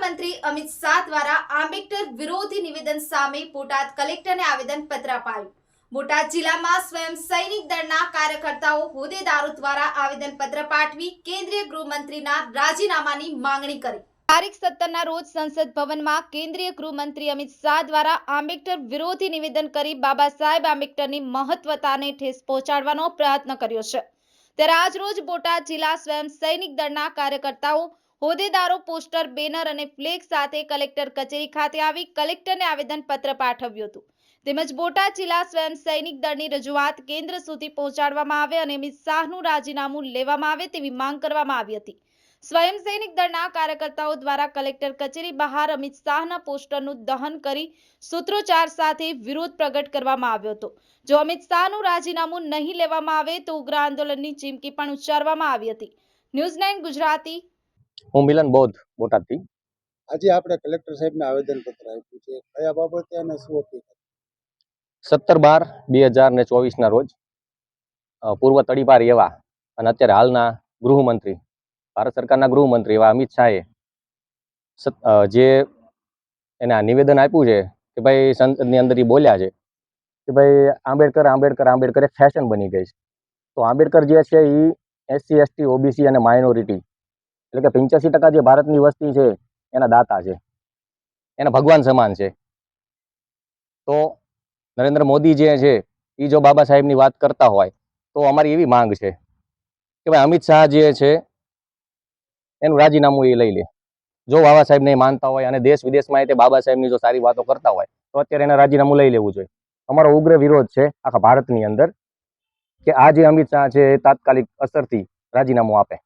ગૃહમંત્રી અમિત શાહ દ્વારા આંબેડકર વિરોધી નિવેદન સામે બોટાદ કલેક્ટરને આવેદન પત્ર અપાયું. બોટાદ જિલ્લામાં સ્વયં સૈનિક દળના કાર્યકર્તાઓ હોદ્દેદારો દ્વારા આવેદન પત્ર પાઠવી કેન્દ્રીય ગૃહમંત્રીના રાજીનામાની માંગણી કરી. તારીખ સત્તરના રોજ સંસદ ભવનમાં કેન્દ્રીય ગૃહમંત્રી અમિત શાહ દ્વારા આંબેડકર વિરોધી નિવેદન કરી બાબા સાહેબ આંબેડકરની મહત્વતાને ઠેસ પહોંચાડવાનો પ્રયત્ન કર્યો છે. ત્યારે આજ રોજ બોટાદ જિલ્લા સ્વયં સૈનિક દળના કાર્યકર્તાઓ હોદ્દેદારો પોસ્ટર, બેનર અને ફ્લેગ સાથે કલેક્ટર કચેરી ખાતે આવી કલેક્ટરને આવેદન પત્ર પાઠવ્યું હતું. તેમજ બોટાદ જિલ્લા સ્વયં સૈનિક દળની રજૂઆત કેન્દ્ર સુધી પહોંચાડવામાં આવે અને અમિત શાહનું રાજીનામું લેવામાં આવે તેવી માંગ કરવામાં આવી હતી. સ્વયં સૈનિક દળના કાર્યકર્તાઓ દ્વારા કલેક્ટર કચેરી બહાર અમિત શાહના પોસ્ટરનું દહન કરી સૂત્રોચ્ચાર સાથે વિરોધ પ્રગટ કરવામાં આવ્યો હતો. જો અમિત શાહનું રાજીનામું નહીં લેવામાં આવે તો ઉગ્ર આંદોલનની ચીમકી પણ ઉચ્ચારવામાં આવી હતી. ન્યૂઝ નાઇન ગુજરાતી હું મિલન બૌદ્ધ બોટાદથી. આજે આપણે કલેક્ટર સાહેબને આવેદનપત્ર આપ્યું છે. કયા બાબતે અને શું હતું સત્તર બાર બે હજાર ને ચોવીસના રોજ પૂર્વ તડીપાર એવા અને અત્યારે હાલના ગૃહમંત્રી ભારત સરકારના ગૃહમંત્રી એવા અમિત શાહે જે એને એના નિવેદન આપ્યું છે કે ભાઈ સંસદની અંદર એ બોલ્યા છે કે ભાઈ આંબેડકર આંબેડકર આંબેડકર એક ફેશન બની ગઈ છે. તો આંબેડકર જે છે એ એસસી એસટી ઓબીસી અને માઇનોરિટી એટલે કે પંચ્યાસી ટકા જે ભારતની વસ્તી છે, એના દાતા છે. એના ભગવાન સમાન છે. તો નરેન્દ્ર મોદી જે છે એ જો બાબા સાહેબની વાત કરતા હોય, તો અમારી એવી માંગ છે કે ભાઈ અમિત શાહ જે છે, એનું રાજીનામું એ લઈ લે. જો બાબા સાહેબને માનતા હોય અને દેશ વિદેશમાં તે બાબા સાહેબની જો સારી વાતો કરતા હોય, તો અત્યારે એને રાજીનામું લઈ લેવું જોઈએ. અમારો ઉગ્ર વિરોધ છે આખા ભારતની અંદર કે આ જે અમિત શાહ છે, એ તાત્કાલિક અસરથી રાજીનામું આપે.